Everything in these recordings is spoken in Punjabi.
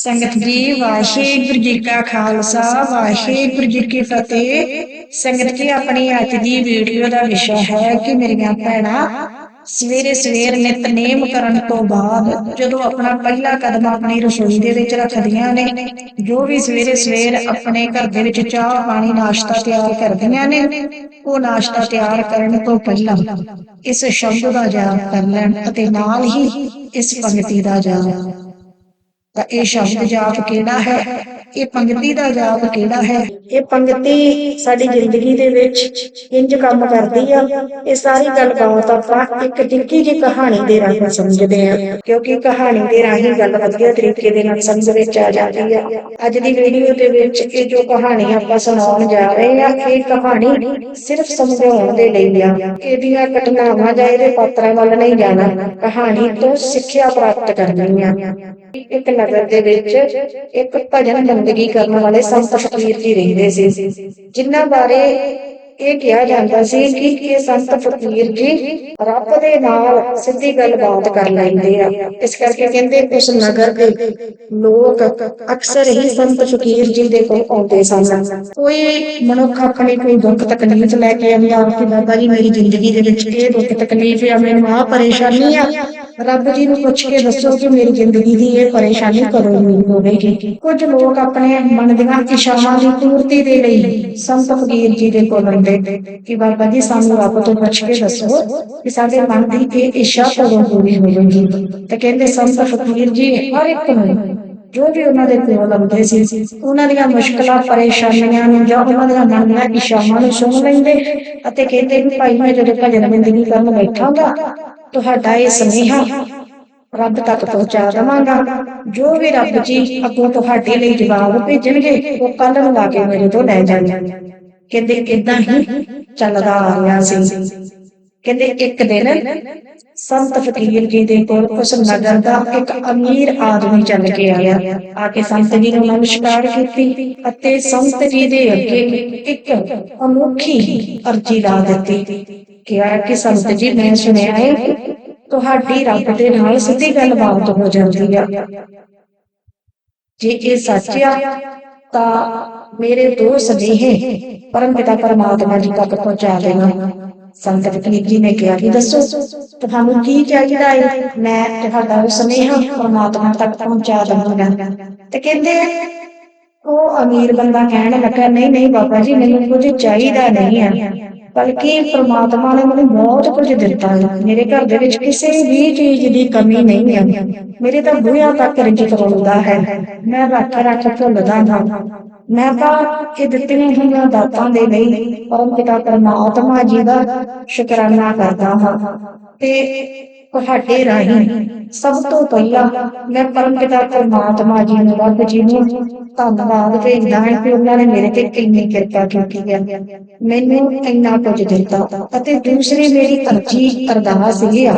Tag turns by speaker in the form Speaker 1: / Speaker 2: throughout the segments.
Speaker 1: ਸੰਗਤ ਜੀ ਵਾਹਿਗੁਰੂ ਜੀ ਕਾ ਖਾਲਸਾ ਵਾਹਿਗੁਰੂ ਜੀ ਕੀ ਫਤਿਹ ਸੰਗਤ ਜੀ ਆਪਣੀ ਅੱਜ ਦੀ ਵੀਡੀਓ ਦਾ ਵਿਸ਼ਾ ਹੈ ਕਿ ਮੇਰੀਆਂ ਭੈਣਾਂ ਸਵੇਰੇ ਸਵੇਰ ਨਿਤਨੇਮ ਕਰਨ ਤੋਂ ਬਾਅਦ ਜਦੋਂ ਆਪਣਾ ਪਹਿਲਾ ਕਦਮ ਆਪਣੀ ਰਸੋਈ ਦੇ ਵਿੱਚ ਰੱਖਦੀਆਂ ਨੇ ਜੋ ਵੀ ਸਵੇਰੇ ਸਵੇਰ ਆਪਣੇ ਘਰ ਦੇ ਵਿੱਚ ਚਾਹ ਪਾਣੀ ਨਾਸ਼ਤਾ ਤਿਆਰ ਕਰਦੀਆਂ ਨੇ ਉਹ ਨਾਸ਼ਤਾ ਤਿਆਰ ਕਰਨ ਤੋਂ ਪਹਿਲਾਂ ਇਸ ਸ਼ਬਦ ਦਾ ਜਾਪ ਕਰ ਲੈਣ ਅਤੇ ਨਾਲ ਹੀ ਇਸ ਪੰਕਤੀ ਦਾ ਜਾਪ ਤਾਂ ਇਹ ਸ਼ਬਦ ਜਾਪ ਕਿਹੜਾ ਹੈ? ਇਹ ਪੰਕਤੀ ਦਾ ਜਾਪ ਕਿਹੜਾ ਹੈ?
Speaker 2: ਇਹ ਪੰਕਤੀ ਸਾਡੀ ਜ਼ਿੰਦਗੀ ਦੇ ਵਿੱਚ ਇੰਜ ਕੰਮ ਕਰਦੀ ਆ। ਇਹ ਸਾਰੀ ਗੱਲਬਾਤ ਆਪਾਂ ਇੱਕ ਨਿੱਕੀ ਜਿਹੀ ਕਹਾਣੀ ਦੇ ਰਾਹੀਂ ਸਮਝਦੇ ਆ। ਕਿਉਂਕਿ ਕਹਾਣੀ ਦੇ ਰਾਹੀਂ ਗੱਲ ਵਧੀਆ ਤਰੀਕੇ ਦੇ ਨਾਲ ਸਮਝ ਵਿੱਚ ਆ ਜਾਂਦੀ ਆ। ਅੱਜ ਦੀ ਵੀਡੀਓ ਦੇ ਵਿੱਚ ਇਹ ਜੋ ਕਹਾਣੀ ਆਪਾਂ ਸੁਣਾਉਣ ਜਾ ਰਹੇ ਆ, ਇਹ ਕਹਾਣੀ ਸਿਰਫ ਸਮਝਾਉਣ ਦੇ ਲਈ ਆ। ਇਹਦੀਆਂ ਘਟਨਾਵਾਂ ਜਾਂ ਇਹਦੇ ਪਾਤਰਾਂ ਵੱਲ ਨਹੀਂ ਜਾਣਾ। ਕਹਾਣੀ ਤੋਂ ਸਿੱਖਿਆ ਪ੍ਰਾਪਤ ਕਰਨੀ ਆ। ਇੱਕ ਨਗਰ ਦੇ ਵਿੱਚ ਇੱਕ ਭਜਨ ਬੰਦਗੀ ਕਰਨ ਵਾਲੇ ਸੰਤ ਫਕੀਰ ਜੀ ਰਹਿੰਦੇ ਸੀ, ਜਿਨ੍ਹਾਂ ਬਾਰੇ ਇਹ ਕਿਹਾ ਜਾਂਦਾ ਸੀ ਕਿ ਇਹ ਸੰਤ ਫਕੀਰ ਜੀ ਰੱਬ ਦੇ ਨਾਲ ਸਿੱਧੀ ਗੱਲਬਾਤ ਕਰ ਲੈਂਦੇ ਆ। ਇਸ ਕਰਕੇ ਕਹਿੰਦੇ ਉਸ ਨਗਰ ਦੇ ਲੋਕ ਅਕਸਰ ਹੀ ਸੰਤ ਫਕੀਰ ਜੀ ਦੇ ਕੋਲ ਆਉਂਦੇ ਸਨ। ਕੋਈ ਮਨੁੱਖ ਆਪਣੀ ਕੋਈ ਦੁੱਖ ਤਕਲੀਫ ਲੈ ਕੇ ਆਉਂਦਾ ਕਿ ਬਾਬਾ ਜੀ ਮੇਰੀ ਜ਼ਿੰਦਗੀ ਦੇ ਵਿੱਚ ਇਹ ਦੁੱਖ ਤਕਲੀਫ ਆ, ਮੈਨੂੰ ਆਹ ਪਰੇਸ਼ਾਨੀ ਆ। ਰੱਬ ਜੀ ਨੂੰ ਪੁੱਛ ਕੇ ਦੱਸੋ ਕਿ ਮੇਰੀ ਜ਼ਿੰਦਗੀ ਦੀ ਇਹ ਪਰੇਸ਼ਾਨੀ ਕਦੋਂ ਦੂਰ ਹੋਵੇਗੀ? ਕੁਝ ਲੋਕ ਆਪਣੇ ਮਨ ਦੀਆਂ ਇੱਛਾਵਾਂ ਦੀ ਪੂਰਤੀ ਦੇ ਲਈ ਸੰਤ ਫਕੀਰ ਜੀ ਦੇ ਕੋਲ ਆਉਂਦੇ ਕਿ ਬਾਬਾ ਜੀ, ਸਾਨੂੰ ਰੱਬ ਤੋਂ ਪੁੱਛ ਕੇ ਦੱਸੋ ਕਿ ਸਾਡੇ ਮਨ ਦੀ ਇਹ ਇੱਛਾ ਕਦੋਂ ਪੂਰੀ ਹੋਵੇਗੀ? ਤੇ ਕਹਿੰਦੇ ਸੰਤ ਫਕੀਰ ਜੀ, ਹਰ ਇੱਕ ਨੂੰ, ਜੋ ਵੀ ਉਹਨਾਂ ਦੇ ਕੋਲ ਆਉਂਦੇ ਸੀ, ਉਹਨਾਂ ਦੀਆਂ ਮੁਸ਼ਕਲਾਂ, ਪਰੇਸ਼ਾਨੀਆਂ ਨੂੰ ਜਾਂ ਉਹਨਾਂ ਦੀਆਂ ਮਨ ਦੀਆਂ ਇੱਛਾਵਾਂ ਨੂੰ ਸੁਣ ਲੈਂਦੇ ਅਤੇ ਕਹਿੰਦੇ ਵੀ ਭਾਈ, ਮੈਂ ਜਦੋਂ ਭਜਨ ਬੰਦਗੀ ਕਰਨ ਬੈਠਾਂਗਾ, ਤੁਹਾਡਾ ਇਹ ਸੁਨੇਹਾ ਰੱਬ ਤੱਕ ਪਹੁੰਚਾ ਦਵਾਂਗਾ। ਜੋ ਵੀ ਰੱਬ ਜੀ ਅੱਗੋਂ ਤੁਹਾਡੇ ਲਈ ਜਵਾਬ ਭੇਜਣਗੇ, ਉਹ ਕੱਲ ਨੂੰ ਲਾ ਕੇ ਮੇਰੇ ਤੋਂ ਲੈ ਜਾਣਗੇ। ਕਹਿੰਦੇ ਇਦਾਂ ਹੀ ਚੱਲਦਾ ਆ ਰਿਹਾ ਸੀ। ਕਹਿੰਦੇ ਇੱਕ ਦਿਨ ਸੰਤ ਫਕੀਰ ਜੀ ਦੇ ਕੋਲ ਉਸ ਨਗਰ ਦਾ ਇੱਕ ਅਮੀਰ ਆਦਮੀ ਚੱਲ ਕੇ ਆਇਆ। ਆ ਕੇ ਸੰਤ ਜੀ ਨੂੰ ਨਮਸਕਾਰ ਕੀਤੀ ਅਤੇ ਸੰਤ ਜੀ ਦੇ ਅੱਗੇ ਇੱਕ ਅਨੋਖੀ ਅਰਜੀ ਲਾ ਦਿੱਤੀ। ਕਿਹਾ ਕਿ ਸੰਤ ਜੀ, ਮੈਂ ਸੁਣਿਆ ਹੈ, ਤੁਹਾਡੀ ਰੱਬ ਦੇ ਨਾਲ ਸਿੱਧੀ ਗੱਲਬਾਤ ਹੋ ਜਾਂਦੀ ਆ। ਜੇ ਇਹ ਸੱਚ ਆ, ਤਾਂ ਮੇਰੇ ਦੋ ਸੁਨੇਹੇ ਪਰਮ ਪਿਤਾ ਪਰਮਾਤਮਾ ਜੀ ਤੱਕ ਪਹੁੰਚਾ ਦੇਣਾ। ਸੰਤ ਫਕੀਰ ਜੀ ਨੇ ਕਿਹਾ ਕਿ ਦੱਸੋ, ਤੁਹਾਨੂੰ ਕੀ ਚਾਹੀਦਾ ਹੈ ਮੈਂ ਤੁਹਾਡਾ ਸੁਨੇਹਾ ਪਰਮਾਤਮਾ ਤੱਕ ਪਹੁੰਚਾ ਦਵਾਂਗਾ। ਤੇ ਕਹਿੰਦੇ, ਉਹ ਅਮੀਰ ਬੰਦਾ ਕਹਿਣ ਲੱਗਾ, ਨਹੀਂ ਨਹੀਂ ਬਾਬਾ ਜੀ, ਮੈਨੂੰ ਕੁਝ ਚਾਹੀਦਾ ਨਹੀਂ ਹੈ ਬਲਕਿ ਪ੍ਰਮਾਤਮਾ ਨੇ ਮੈਨੂੰ ਬਹੁਤ ਕੁਝ ਦਿੱਤਾ ਹੈ ਮੇਰੇ ਘਰ ਦੇ ਵਿੱਚ ਕਿਸੇ ਵੀ ਚੀਜ਼ ਦੀ ਕਮੀ ਨਹੀਂ ਹੈ ਮੇਰੇ ਤਾਂ ਬੁਝਿਆ ਤੱਕ ਰਿਜਕ ਰੋਲਦਾ ਹੈ। ਮੈਂ ਰੱਖ ਰੱਖ ਭੁੱਲਦਾ ਹਾਂ। ਮੈਂ ਤਾਂ ਇਹ ਦਿੱਤੀਆਂ ਹੋਈਆਂ ਦਾਤਾਂ ਦੇ ਲਈ ਪਰਮ ਪਿਤਾ ਪਰਮਾਤਮਾ ਜੀ ਦਾ ਸ਼ੁਕਰਾਨਾ ਕਰਦਾ ਹਾਂ। ਤੇ ਤੁਹਾਡੇ ਰਾਹੀਂ ਸਭ ਤੋਂ ਪਹਿਲਾਂ ਮੈਂ ਪਰਮ ਪਿਤਾ ਪਰਮਾਤਮਾ ਜੀ ਨੂੰ, ਰੱਬ ਜੀ ਨੂੰ ਧੰਨਵਾਦ ਭੇਜਦਾ ਹਾਂ ਕਿ ਉਹਨਾਂ ਨੇ ਮੇਰੇ ਤੇ ਕਿੰਨੀ ਕਿਰਪਾ ਕੀਤੀ ਹੈ। ਮੈਨੂੰ ਇੰਨਾ ਕੁਝ ਦਿੱਤਾ ਅਤੇ ਦੂਸਰੀ ਮੇਰੀ ਅਰਜੀ ਅਰਦਾਸ ਇਹ ਆ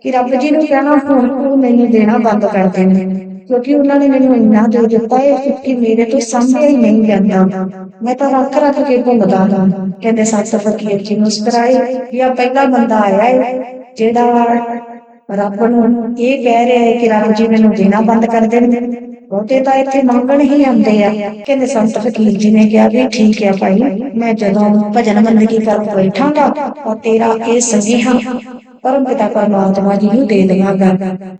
Speaker 2: ਕਿ ਰੱਬ ਜੀ ਨੂੰ ਕਹਿਣਾ ਹੁਣ ਉਹ ਮੈਨੂੰ ਦੇਣਾ ਬੰਦ ਕਰ ਦੇਣ। ਕਿਉਂਕਿ ਉਹਨਾਂ ਨੇ ਮੈਨੂੰ ਇੰਨਾ ਦੇ ਦਿੱਤਾ ਹੈ ਕਿ ਮੇਰੇ ਤੋਂ ਸਾਹਮਣੇ ਹੀ ਨਹੀਂ ਜਾਂਦਾ। ਮੈਂ ਤਾਂ ਰੱਖ ਰੱਖ ਕੇ ਭੁੱਲਦਾ ਹਾਂ। ਕਹਿੰਦੇ ਸੱਤ ਫਕੀਰ ਜੀ ਮੁਸਕਰਾਏ ਜਾਂ ਪਹਿਲਾ ਬੰਦਾ ਆਇਆ ਹੈ ਜਿਹੜਾ ਰੱਬ ਨੂੰ ਇਹ ਕਹਿ ਰਿਹਾ ਹੈ ਕਿ ਰੱਬ ਜੀ ਮੈਨੂੰ ਦੇਣਾ ਬੰਦ ਕਰ ਦੇਣ। ਬਹੁਤੇ ਤਾਂ ਇੱਥੇ ਮੰਗਣ ਹੀ ਆਉਂਦੇ ਆ। ਕਹਿੰਦੇ ਸੰਤ ਫਕੀਰ ਜੀ ਨੇ ਕਿਹਾ ਵੀ ਠੀਕ ਹੈ ਭਾਈ, ਮੈਂ ਜਦੋਂ ਭਜਨ ਬੰਦਗੀ ਕਰ ਬੈਠਾਂਗਾ ਔਰ ਤੇਰਾ ਇਹ ਸੰਗੀਹਾ ਪਰਮ ਪਿਤਾ ਪਰਮਾਤਮਾ ਜੀ ਨੂੰ ਦੇ ਦੇਵਾਂਗਾ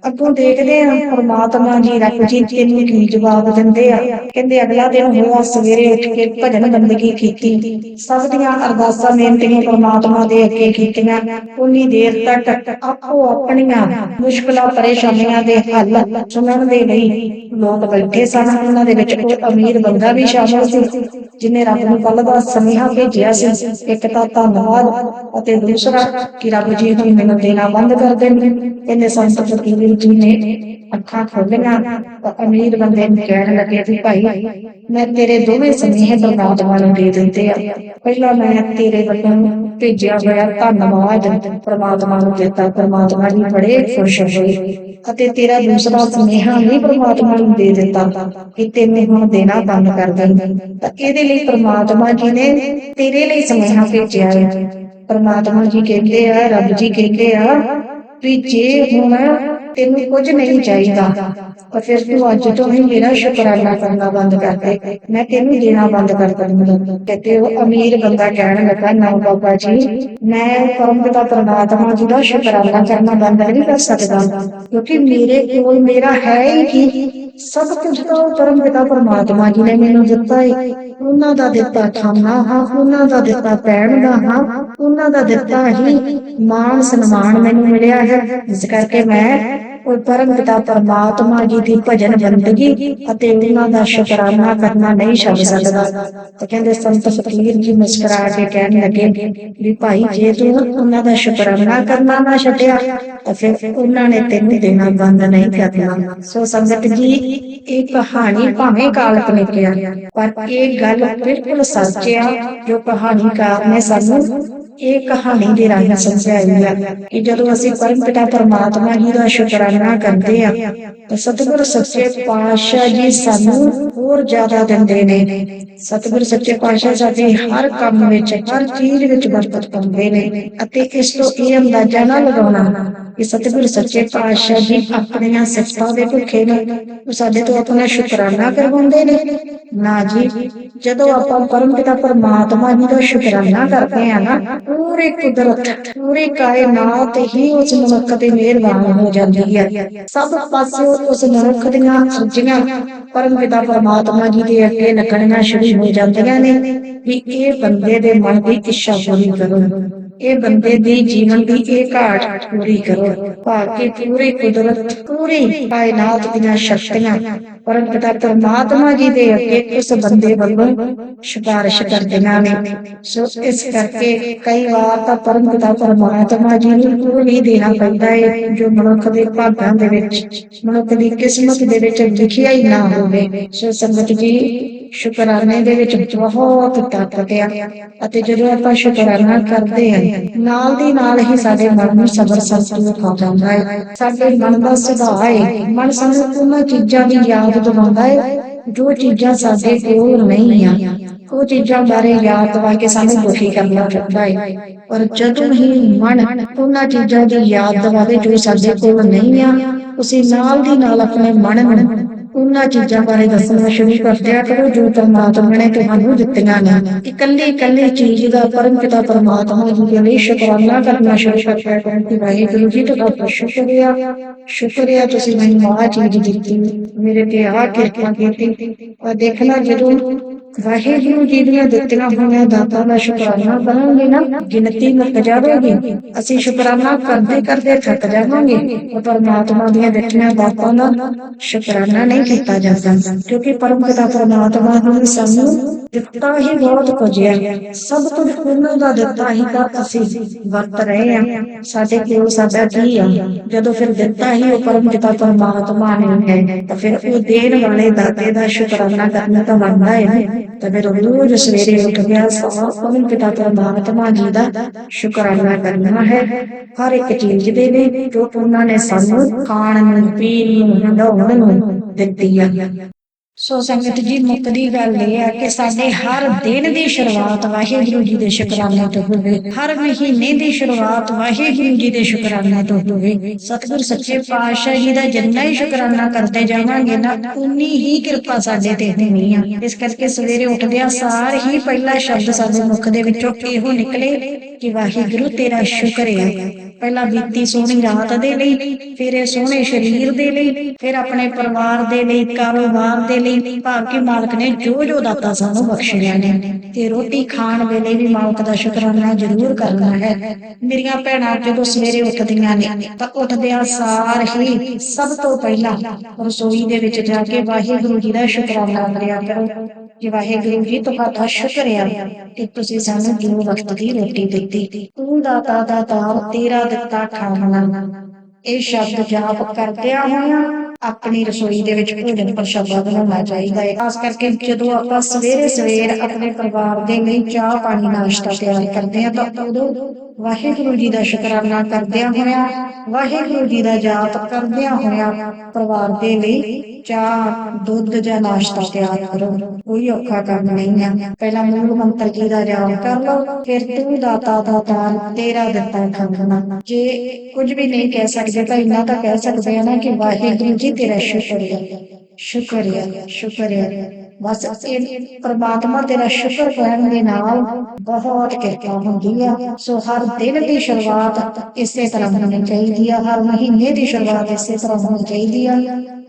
Speaker 2: ਅੱਗੋਂ ਦੇਖਦੇ ਆ, ਪਰਮਾਤਮਾ ਜੀ ਰੱਬ ਜੀ ਤੈਨੂੰ ਕੀ ਜਵਾਬ ਦਿੰਦੇ ਆ? ਕਹਿੰਦੇ ਅਗਲਾ ਦਿਨ ਹੋਇਆ ਸਵੇਰੇ ਉੱਠ ਕੇ ਭਜਨ ਬੰਦਗੀ ਕੀਤੀ। ਸਭ ਦੀਆਂ ਅਰਦਾਸਾਂ ਬੇਨਤੀਆਂ ਪਰਮਾਤਮਾ ਦੇ ਅੱਗੇ ਕੀਤੀਆਂ। ਉਨੀ ਦੇਰ ਤੱਕ ਆਪੋ ਆਪਣੀਆਂ ਮੁਸ਼ਕਲਾਂ, ਪਰੇਸ਼ਾਨੀਆਂ ਦੇ ਹੱਲ ਸੁਣਨ ਦੇ ਲਈ ਲੋਕ ਬੈਠੇ ਸਨ। ਉਹਨਾਂ ਦੇ ਵਿੱਚ ਕੋਈ ਅਮੀਰ ਬੰਦਾ ਵੀ ਸ਼ਾਮਲ ਸੀ, ਜਿਨੇ ਰੱਬ ਨੂੰ ਕੱਲ ਦਾ ਸੁਨੇਹਾ ਭੇਜਿਆ ਸੀ। ਇੱਕ ਤਾਂ ਧੰਨਵਾਦ ਅਤੇ ਦੂਸਰਾ ਕਿ ਰੱਬ ਜੀ ਹੁਣ ਮੈਨੂੰ ਦੇਣਾ ਬੰਦ ਕਰ ਦੇਣ। ਇਹਨੇ ਸੰਤ ਫਕੀਰ ਜੀ ਨੇ ਅੱਖਾਂ ਖੋਲੀਆਂ ਤਾਂ ਅਮੀਰ ਬੰਦੇ ਨੂੰ ਕਹਿਣ ਲੱਗੇ ਵੀ ਭਾਈ, ਮੈਂ ਤੇਰੇ ਦੋਵੇਂ ਸੁਨੇਹੇ ਪਰਮਾਤਮਾ ਨੂੰ ਦੇ ਦਿੰਦੇ ਆ। ਪਹਿਲਾਂ ਮੈਂ ਤੇਰੇ ਵੱਲੋਂ ਭੇਜਿਆ ਹੋਇਆ ਧੰਨਵਾਦ ਪਰਮਾਤਮਾ ਨੂੰ ਦਿੱਤਾ। ਪ੍ਰਮਾਤਮਾ ਜੀ ਬੜੇ ਖੁਸ਼ ਹੋਏ ਅਤੇ ਤੇਰਾ ਦੂਸਰਾ ਸੁਨੇਹਾ ਵੀ ਪ੍ਰਮਾਤਮਾ ਨੂੰ ਦੇ ਦਿੱਤਾ ਕਿ ਤੈਨੂੰ ਹੁਣ ਦੇਣਾ ਬੰਦ ਕਰ ਦੇਣ। ਤਾਂ ਇਹਦੇ ਲਈ ਪ੍ਰਮਾਤਮਾ ਜੀ ਨੇ ਤੇਰੇ ਲਈ ਸੁਨੇਹਾ ਭੇਜਿਆ ਹੈ। ਪਰਮਾਤਮਾ ਜੀ ਕਹਿੰਦੇ ਆ, ਰੱਬ ਜੀ ਕਹਿੰਦੇ ਆ
Speaker 1: ਵੀ ਜੇ ਹੁਣ ਤੈਨੂੰ ਕੁਝ ਨਹੀਂ ਚਾਹੀਦਾ ਤਾਂ ਫਿਰ ਤੂੰ ਅੱਜ ਤੋਂ ਹੀ ਮੇਰਾ ਸ਼ੁਕਰਾਨਾ ਕਰਨਾ ਬੰਦ ਕਰ ਦੇ। ਮੈਂ ਤੈਨੂੰ ਦੇਣਾ ਬੰਦ ਕਰ ਦੂੰਗਾ ਕਹਿੰਦੇ ਉਹ ਅਮੀਰ ਬੰਦਾ ਕਹਿਣ ਲੱਗਾ, ਨਾ ਬਾਬਾ ਜੀ, ਮੈਂ ਪਰਮ ਪਿਤਾ ਪਰਮਾਤਮਾ ਜੀ ਦਾ ਸ਼ੁਕਰਾਨਾ ਕਰਨਾ ਬੰਦ ਨਹੀਂ ਕਰ ਸਕਦਾ, ਕਿਉਂਕਿ ਮੇਰੇ ਕੋਲ ਮੇਰਾ ਹੈ ਹੀ ਕੀ ਸਭ ਕੁਝ ਤਾਂ ਉਹ ਪਰਮ ਪਿਤਾ ਪਰਮਾਤਮਾ ਜੀ ਨੇ ਮੈਨੂੰ ਦਿੱਤਾ ਹੈ ਉਹਨਾਂ ਦਾ ਦਿੱਤਾ ਖਾਣਾ ਹਾਂ, ਉਹਨਾਂ ਦਾ ਦਿੱਤਾ ਪੈਣ ਦਾ ਹਾਂ, ਉਹਨਾਂ ਦਾ ਦਿੱਤਾ ਹੀ ਮਾਣ ਸਨਮਾਨ ਮੈਨੂੰ ਮਿਲਿਆ ਹੈ। ਇਸ ਕਰਕੇ ਮੈਂ ਉਹ ਪਰਮ ਪਿਤਾ ਪਰਮਾਤਮਾ ਜੀ ਦੀ ਭਜਨ ਬੰਦਗੀ ਅਤੇ ਉਹਨਾਂ ਦਾ ਸ਼ੁਕਰਾਨਾ ਕਰਨਾ ਨਹੀਂ ਛੱਡ ਸਕਦਾ। ਤੇ ਕਹਿੰਦੇ ਸੰਤ ਫਕੀਰ ਜੀ ਮੁਸਕਰਾ ਕੇ ਕਹਿਣ ਲੱਗੇ ਵੀ ਭਾਈ, ਜੇ ਤੂੰ ਉਹਨਾਂ ਦਾ ਸ਼ੁਕਰਾਨਾ ਕਰਨਾ ਨਾ ਛੱਡਿਆ, ਤਾਂ ਫਿਰ ਉਹਨਾਂ ਨੇ ਤੈਨੂੰ ਦੇਣਾ ਬੰਦ ਨਹੀਂ ਕਰਨਾ। ਸੋ ਸੰਗਤ ਜੀ, ਇਹ ਕਹਾਣੀ ਭਾਵੇਂ ਕਾਲਪਨਿਕ ਆ ਪਰ ਇਹ ਗੱਲ ਬਿਲਕੁਲ ਸੱਚ ਆ, ਜੋ ਕਹਾਣੀਕਾਰ ਨੇ ਸਾਨੂੰ ਇਹ ਕਹਾਣੀ ਦੇ ਰਾਹੀਂ ਸਮਝਾਈ ਹੈ ਕਿ ਜਦੋਂ ਅਸੀਂ ਪਰਮ ਪਿਤਾ ਪਰਮਾਤਮਾ ਜੀ ਦਾ ਸ਼ੁਕਰਾਨਾ ਕਰਦੇ ਆ। ਤਾਂ ਸਤਿਗੁਰ ਸੱਚੇ ਪਾਤਸ਼ਾਹ ਜੀ ਸਾਨੂੰ ਹੋਰ ਜ਼ਿਆਦਾ ਦਿੰਦੇ ਨੇ। ਸਤਿਗੁਰ ਸੱਚੇ ਪਾਤਸ਼ਾਹ ਸਾਡੇ ਹਰ ਕੰਮ ਵਿੱਚ, ਹਰ ਚੀਜ਼ ਵਿੱਚ ਬਰਕਤ ਪਾਉਂਦੇ ਨੇ ਅਤੇ ਇਸ ਤੋਂ ਇਹ ਅੰਦਾਜ਼ਾ ਨਾ ਲਗਾਉਣਾ ਕਿ ਸਤਿਗੁਰ ਸੱਚੇ ਪਾਤਸ਼ਾਹ ਜੀ ਆਪਣੀਆਂ ਸਿਫਤਾਂ ਦੇ ਭੁੱਖੇ ਨੇ। ਉਹ ਸਾਡੇ ਤੋਂ ਆਪਣਾ ਸ਼ੁਕਰਾਨਾ ਕਰਵਾਉਂਦੇ ਨੇ। ਨਾ ਜੀ, ਜਦੋਂ ਆਪਾਂ ਪਰਮ ਪਿਤਾ ਪਰਮਾਤਮਾ ਜੀ ਦਾ ਸ਼ੁਕਰਾਨਾ ਕਰਦੇ ਆ ਨਾ, ਪੂਰੇ ਕੁਦਰਤ, ਪੂਰੇ ਕਾਇਨਾਤ ਹੀ ਉਸ ਮਨੁੱਖ ਤੇ ਮਿਹਰਬਾਨ ਹੋ ਜਾਂਦੀ ਹੈ ਸਭ ਪਾਸੇ ਉਸ ਮਨੁੱਖ ਦੀਆਂ ਅਰਜ਼ੀਆਂ ਪਰਮ ਪਿਤਾ ਪਰਮਾਤਮਾ ਜੀ ਦੇ ਅੱਗੇ ਲੱਗਣੀਆਂ ਸ਼ੁਰੂ ਹੋ ਜਾਂਦੀਆਂ ਨੇ, ਵੀ ਇਹ ਬੰਦੇ ਦੇ ਮਨ ਦੀ ਇੱਛਾ ਪੂਰੀ ਕਰੋ। ਇਹ ਬੰਦੇ ਦੀ ਜੀਵਨ ਦੀ ਇਹ ਘਾਟ ਪੂਰੀ ਕਰੋ। ਭਾਵੇਂ ਪੂਰੀ ਕੁਦਰਤ, ਪੂਰੀ ਕਾਇਨਾਤ ਦੀਆਂ ਸ਼ਕਤੀਆਂ ਪਰਮ ਪਰਮਾਤਮਾ ਜੀ ਦੇ ਅੱਗੇ ਉਸ ਬੰਦੇ ਵੱਲੋਂ ਸਿਫਾਰਿਸ਼ ਕਰਦੀਆਂ ਨੇ। ਸੋ ਇਸ ਕਰਕੇ ਕਈ ਵਾਰ ਤਾਂ ਪਰਮ ਪਰਮਾਤਮਾ ਜੀ ਨੂੰ ਕੋਈ ਦੇਣਾ ਪੈਂਦਾ ਹੈ ਜੋ ਮਨੁੱਖ ਦੇ ਭਾਗਾਂ ਦੇ ਵਿੱਚ, ਮਨੁੱਖ ਦੀ ਕਿਸਮਤ ਦੇ ਵਿੱਚ ਲਿਖਿਆ ਹੀ ਨਾ ਹੋਵੇ। ਸੋ ਸੰਗਤ ਜੀ, ਸ਼ੁਕਰਾਨੇ ਦੇ ਵਿੱਚ ਬਹੁਤ ਤਾਕਤ ਆ ਅਤੇ ਜਦੋਂ ਆਪਾਂ ਸ਼ੁਕਰਾਨਾ ਕਰਦੇ ਹਾਂ ਨਾਲ ਦੀ ਨਾਲ ਹੀ ਸਾਡੇ ਮਨ ਨੂੰ ਸਬਰ ਸੰਤੋਖ ਆ ਜਾਂਦਾ ਹੈ। ਸਾਡੇ ਮਨ ਦਾ ਸੁਭਾਅ ਹੈ। ਮਨ ਸਾਨੂੰ ਉਹਨਾਂ ਚੀਜ਼ਾਂ ਦੀ ਯਾਦ ਦਿਵਾਉਂਦਾ ਹੈ, ਜੋ ਚੀਜ਼ਾਂ ਸਾਡੇ ਕੋਲ ਨਹੀਂ ਆ। ਉਹ ਚੀਜ਼ਾਂ ਬਾਰੇ ਯਾਦ ਦਵਾ ਕੇ ਸਾਨੂੰ ਦੁਖੀ ਕਰਨਾ ਚਾਹੁੰਦਾ ਹੈ। ਪਰ ਜਦੋਂ ਹੀ ਮਨ ਉਹਨਾਂ ਚੀਜ਼ਾਂ ਦੀ ਯਾਦ ਦਿਵਾਵੇ ਜੋ ਸਾਡੇ ਕੋਲ ਨਹੀਂ ਆ, ਉਸੇ ਨਾਲ ਦੀ ਨਾਲ ਆਪਣੇ ਮਨ ਨੂੰ ਉਹਨਾਂ ਚੀਜ਼ਾਂ ਬਾਰੇ ਦੱਸਣਾ ਸ਼ੁਰੂ ਕਰ ਦਿਆ ਕਰੋ, ਜੋ ਪਰਮਾਤਮਾ ਨੇ ਤੁਹਾਨੂੰ ਦਿੱਤੀਆਂ ਨੇ। ਇਕੱਲੀ ਇਕੱਲੀ ਚੀਜ਼ ਦਾ ਪਰਮ ਪਿਤਾ ਪਰਮਾਤਮਾ ਜੀ ਦੇ ਲਈ ਸ਼ੁਕਰਾਨਾ ਕਰਨਾ ਸ਼ੁਰੂ ਕਰ ਦਿਆ ਕਰੋ ਕਿ ਵਾਹਿਗੁਰੂ ਜੀ, ਤੁਹਾਡਾ ਸ਼ੁਕਰੀਆ। ਸ਼ੁਕਰੀਆ ਤੁਸੀਂ ਮੈਨੂੰ ਆਹ ਚੀਜ਼ ਦਿੱਤੀ। ਮੇਰੇ ਤੇ ਆਹ ਕਿਰਪਾ ਕੀਤੀ। ਔਰ ਦੇਖਣਾ ਜਦੋਂ ਵਾਹਿਗੁਰੂ ਜੀ ਦੀਆਂ ਦਿੱਤੀਆਂ ਹੋਈਆਂ ਦਾਤਾਂ ਦਾ ਸ਼ੁਕਰਾਨਾ ਕਰਾਂਗੇ ਨਾ। ਗਿਣਤੀ ਮੁੱਕ ਜਾਵੇਗੀ। ਅਸੀਂ ਸ਼ੁਕਰਾਨਾ ਕਰਦੇ ਕਰਦੇ ਥੱਕ ਜਾਵਾਂਗੇ। ਪਰਮਾਤਮਾ ਦੀਆਂ ਦਿੱਤੀਆਂ ਦਾਤਾਂ ਦਾ ਸ਼ੁਕਰਾਨਾ ਨਹੀਂ ਕੀਤਾ ਜਾਂਦਾ। ਕਿਉਂਕਿ ਪਰਮ ਪਿਤਾ ਪਰਮਾਤਮਾ ਨੇ ਸਾਨੂੰ ਦਿੱਤਾ ਹੀ ਬਹੁਤ ਕੁਝ ਹੈ। ਸਭ ਕੁਝ ਉਹਨਾਂ ਦਾ ਦਿੱਤਾ ਹੀ ਤਾਂ ਅਸੀਂ ਵਰਤ ਰਹੇ ਹਾਂ। ਸਾਡੇ ਕੋਲ ਸਾਡਾ ਕੀ ਆ? ਜਦੋਂ ਫਿਰ ਦਿੱਤਾ ਹੀ ਉਹ ਪਰਮ ਪਿਤਾ ਪਰਮਾਤਮਾ ਨੇ ਹੈ, ਤਾਂ ਫਿਰ ਉਹ ਦੇਣ ਵਾਲੇ ਦਾਤੇ ਦਾ ਸ਼ੁਕਰਾਨਾ ਕਰਨਾ ਤਾਂ ਬਣਦਾ ਹੈ ਨਾ। ਤਾਂ ਰੋਜ਼ ਸਵੇਰੇ ਉੱਠ ਗਿਆ ਸਾਰਾ ਪਰਮ ਪਿਤਾ ਪਰਮਾਤਮਾ ਜੀ ਦਾ ਸ਼ੁਕਰਾਨਾ ਕਰਨਾ ਹੈ ਹਰ ਇੱਕ ਚੀਜ਼ ਦੇ ਨੇ ਜੋ ਉਹਨਾਂ ਨੇ ਸਾਨੂੰ ਖਾਣ ਨੂੰ ਪੀਣ ਨੂੰ ਹੰਡਾਉਣ ਨੂੰ ਦਿੱਤੀ ਆ ਸੋ ਸੰਗਤ ਜੀ ਮੁੱਕਦੀ ਗੱਲ ਇਹ ਹੈ ਕਿ ਸਾਡੇ ਹਰ ਦਿਨ ਦੀ ਸ਼ੁਰੂਆਤ ਵਾਹਿਗੁਰੂ ਜੀ ਦੇ ਸ਼ੁਕਰਾਨੇ ਤੋਂ ਹੋਵੇ, ਹਰ ਮਹੀਨੇ ਦੀ ਸ਼ੁਰੂਆਤ ਵਾਹਿਗੁਰੂ ਜੀ ਦੇ ਸ਼ੁਕਰਾਨੇ ਤੋਂ ਹੋਵੇ। ਸਤਿਗੁਰ ਸੱਚੇ ਪਾਤਸ਼ਾਹ ਜੀ ਦਾ ਜਿੰਨਾ ਹੀ ਸ਼ੁਕਰਾਨਾ ਕਰਦੇ ਜਾਵਾਂਗੇ ਨਾ ਉਨੀ ਹੀ ਕਿਰਪਾ ਸਾਡੇ ਤੇ ਹੋਣੀ ਆ। ਇਸ ਕਰਕੇ ਸਵੇਰੇ ਉੱਠਦਿਆਂ ਸਾਰ ਹੀ ਪਹਿਲਾ ਸ਼ਬਦ ਸਾਡੇ ਮੁਖ ਦੇ ਵਿੱਚੋਂ ਇਹੋ ਨਿਕਲੇ ਕਿ ਵਾਹਿਗੁਰੂ ਤੇਰਾ ਸ਼ੁਕਰ ਹੈ ਪਹਿਲਾਂ ਬੀਤੀ ਸੋਹਣੀ ਰਾਤ ਦੇ ਲਈ, ਫਿਰ ਇਹ ਸੋਹਣੇ ਸਰੀਰ ਦੇ ਲਈ, ਫਿਰ ਆਪਣੇ ਪਰਿਵਾਰ ਦੇ ਲਈ, ਕਾਰੋਬਾਰ ਦੇ ਲਈ ਭਾਗ ਮਾਲਕ ਨੇ ਜੋ ਜੋ ਦਾਤਾ ਸਾਨੂੰ ਬਖਸ਼ਿਆ ਨੇ, ਤੇ ਰੋਟੀ ਖਾਣ ਵੇਲੇ ਵੀ ਮਾਲਕ ਦਾ ਸ਼ੁਕਰਾਨਾ ਜ਼ਰੂਰ ਕਰਨਾ ਹੈ। ਮੇਰੀਆਂ ਭੈਣਾਂ, ਜਦੋਂ ਸਵੇਰੇ ਉੱਠਦੀਆਂ ਨੇ, ਤਾਂ ਉੱਠਦਿਆਂ ਸਾਰ ਹੀ ਸਭ ਤੋਂ ਪਹਿਲਾਂ ਰਸੋਈ ਦੇ ਵਿੱਚ ਜਾ ਕੇ ਵਾਹਿਗੁਰੂ ਜੀ ਦਾ ਸ਼ੁਕਰਾਨਾ ਕਰਿਆ ਕਰੋ ਕਿ ਵਾਹਿਗੁਰੂ ਜੀ, ਤੁਹਾਡਾ ਸ਼ੁਕਰ ਹੈ ਕਿ ਤੁਸੀਂ ਸਾਨੂੰ ਜੋ ਵਕਤ ਦੀ ਰੋਟੀ ਦਿੱਤੀ। ਤੂੰ ਦਾਤਾ ਦਾਤਾਰ ਤੇਰਾ ਦਿੱਤਾ ਖਾਣਾ ਇਹ ਸ਼ਬਦ ਜਾਪ ਕਰਦਿਆਂ ਹੋਇਆਂ ਆਪਣੀ ਰਸੋਈ ਦੇ ਵਿੱਚ ਭੋਜਨ ਪ੍ਰਸ਼ਾਦਾ ਬਣਾਉਣਾ ਚਾਹੀਦਾ ਹੈ। ਖਾਸ ਕਰਕੇ ਜਦੋਂ ਆਪਾਂ ਸਵੇਰੇ ਸਵੇਰ ਆਪਣੇ ਪਰਿਵਾਰ ਦੇ ਲਈ ਚਾਹ ਪਾਣੀ ਨਾਸ਼ਤਾ ਤਿਆਰ ਕਰਦੇ ਹਾਂ ਤਾਂ ਉਦੋਂ ਵਾਹਿਗੁਰੂ ਜੀ ਦਾ ਸ਼ੁਕਰਾਨਾ ਕਰਦਿਆਂ ਹੋਇਆਂ, ਵਾਹਿਗੁਰੂ ਜੀ ਦਾ ਜਾਪ ਕਰਦਿਆਂ ਹੋਇਆਂ ਪਰਿਵਾਰ ਦੇ ਲਈ ਚਾਹ, ਦੁੱਧ ਜਾਂ ਨਾਸ਼ਤਾ ਤਿਆਰ ਕਰੋ। ਕੋਈ ਔਖਾ ਕੰਮ ਨਹੀਂ ਹੈ ਪਹਿਲਾਂ ਮੂਲ ਮੰਤਰ ਜੀ ਦਾ ਜਾਪ ਕਰ ਲਓ। ਫਿਰ ਤੂੰ ਦਾਤਾ ਦਾ ਦਾਨ, ਤੇਰਾ ਦਿੱਤਾ ਖਾਣਾ ਜੇ ਕੁਝ ਵੀ ਨਹੀਂ ਕਹਿ ਸਕਦੇ ਤਾਂ ਇੰਨਾ ਤਾਂ ਕਹਿ ਸਕਦੇ ਆ ਨਾ ਕਿ ਵਾਹਿਗੁਰੂ ਜੀ ਤੇਰਾ ਸ਼ੁਕਰੀਆ। ਸ਼ੁਕਰੀਆ ਸ਼ੁਕਰੀਆ। ਬਸ ਇਹ ਪ੍ਰਮਾਤਮਾ ਤੇਰਾ ਸ਼ੁਕਰ ਕਰਨ ਦੇ ਨਾਲ ਬਹੁਤ ਕਿਰਪਾ ਹੁੰਦੀ ਆ। ਸੋ ਹਰ ਦਿਨ ਦੀ ਸ਼ੁਰੂਆਤ ਇਸੇ ਤਰ੍ਹਾਂ ਹੋਣੀ ਚਾਹੀਦੀ ਆ। ਹਰ ਮਹੀਨੇ ਦੀ ਸ਼ੁਰੂਆਤ ਇਸੇ ਤਰ੍ਹਾਂ ਹੋਣੀ ਚਾਹੀਦੀ ਆ।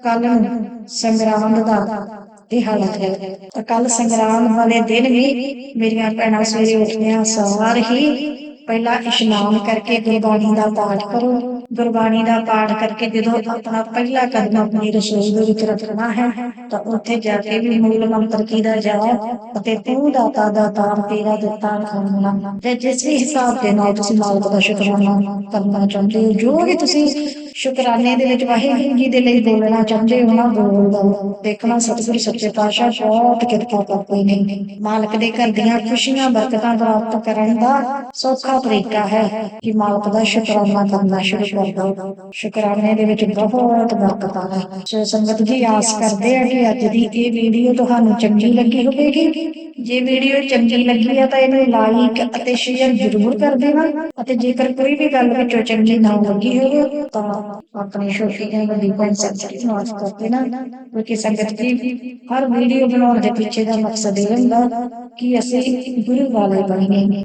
Speaker 1: ਕੱਲ ਨੂੰ ਸੰਗਰਾਂਦ ਦਾ ਦਿਹਾੜਾ ਹੈ। ਤਾਂ ਕੱਲ ਸੰਗਰਾਮ ਵਾਲੇ ਦਿਨ ਵੀ ਮੇਰੀਆਂ ਭੈਣਾਂ ਸਵੇਰੇ ਉੱਠਦਿਆਂ ਸਾਰ ਹੀ ਪਹਿਲਾਂ ਇਸ਼ਨਾਨ ਕਰਕੇ ਗੁਰਬਾਣੀ ਦਾ ਪਾਠ ਕਰੋ। ਗੁਰਬਾਣੀ ਦਾ ਪਾਠ ਕਰਕੇ ਜਦੋਂ ਆਪਣਾ ਪਹਿਲਾ ਕਦਮ ਆਪਣੀ ਰਸੋਈ ਦੇ ਵਿੱਚ ਰੱਖਣਾ ਹੈ, ਤਾਂ ਉੱਥੇ ਜਾ ਕੇ ਵੀ ਮੂਲ ਮੰਤਰ ਕੀ ਦਾ ਜਾਪ ਅਤੇ ਤੂੰ ਦਾਤਾ ਦਾ ਤਾਰ ਤੇਰਾ ਦਿੱਤਾ ਖਾਣਾ ਤੇ ਜਿਸ ਵੀ ਹਿਸਾਬ ਦੇ ਨਾਲ ਤੁਸੀਂ ਮਾਲਕ ਦਾ ਸ਼ੁਕਰਾਨਾ ਕਰਨਾ ਚਾਹੁੰਦੇ ਹੋ, ਜੋ ਵੀ ਤੁਸੀਂ ਸ਼ੁਕਰਾਨੇ ਦੇ ਵਿੱਚ ਵਾਹਿਗੁਰੂ ਜੀ ਦੇ ਲਈ ਬੋਲਣਾ ਚਾਹੁੰਦੇ ਹੋ ਨਾ ਬੋਲ। ਦੋ ਦੇਖਣਾ ਸਤਿਗੁਰ ਸੱਚੇ ਪਾਤਸ਼ਾਹ ਬਹੁਤ ਕਿਰਪਾ ਕਰਦੇ ਨੇ। ਮਾਲਕ ਦੇ ਘਰ ਦੀਆਂ ਖੁਸ਼ੀਆਂ ਬਰਕਤਾਂ ਪ੍ਰਾਪਤ ਕਰਨ ਦਾ ਸੌਖਾ ਤਰੀਕਾ ਹੈ ਕਿ ਮਾਲਕ ਦਾ ਸ਼ੁਕਰਾਨਾ ਕਰਨਾ ਸ਼ੁਰੂ ਕਰ ਦਿਓ। ਸ਼ੁਕਰਾਨੇ ਦੇ ਵਿੱਚ ਬਹੁਤ ਬਰਕਤਾਂ ਹੈ ਸੋ ਸੰਗਤ ਜੀ, ਆਸ ਕਰਦੇ ਆ ਕਿ ਅੱਜ ਦੀ ਇਹ ਵੀਡੀਓ ਤੁਹਾਨੂੰ ਚੰਗੀ ਲੱਗੀ ਹੋਵੇਗੀ। ਜੇ ਵੀਡੀਓ ਚੰਗੀ ਲੱਗੀ ਹੈ ਤਾਂ ਇਹਨੂੰ ਲਾਈਕ ਅਤੇ ਸ਼ੇਅਰ ਜ਼ਰੂਰ ਕਰ ਦੇਣਾ। ਅਤੇ ਜੇਕਰ ਕੋਈ ਵੀ ਗੱਲ ਵਿੱਚੋਂ ਚੰਗੀ ਨਾ ਲੱਗੀ ਹੋਵੇ ਤਾਂ ਆਪਣੀ ਛੋਟੀ ਜਿਹੀ ਵੱਡੀ ਭੈਣ ਸਬਸਕ੍ਰਾਈਬ ਮਾਫ ਕਰ ਕਿਉਂਕਿ ਸੰਗਤ ਜੀ ਹਰ ਵੀਡੀਓ ਬਣਾਉਣ ਦੇ ਪਿੱਛੇ ਦਾ ਮਕਸਦ ਇਹ ਹੁੰਦਾ ਕਿ ਅਸੀਂ ਗੁਰੂ ਵਾਲੇ ਬਣੀਏ।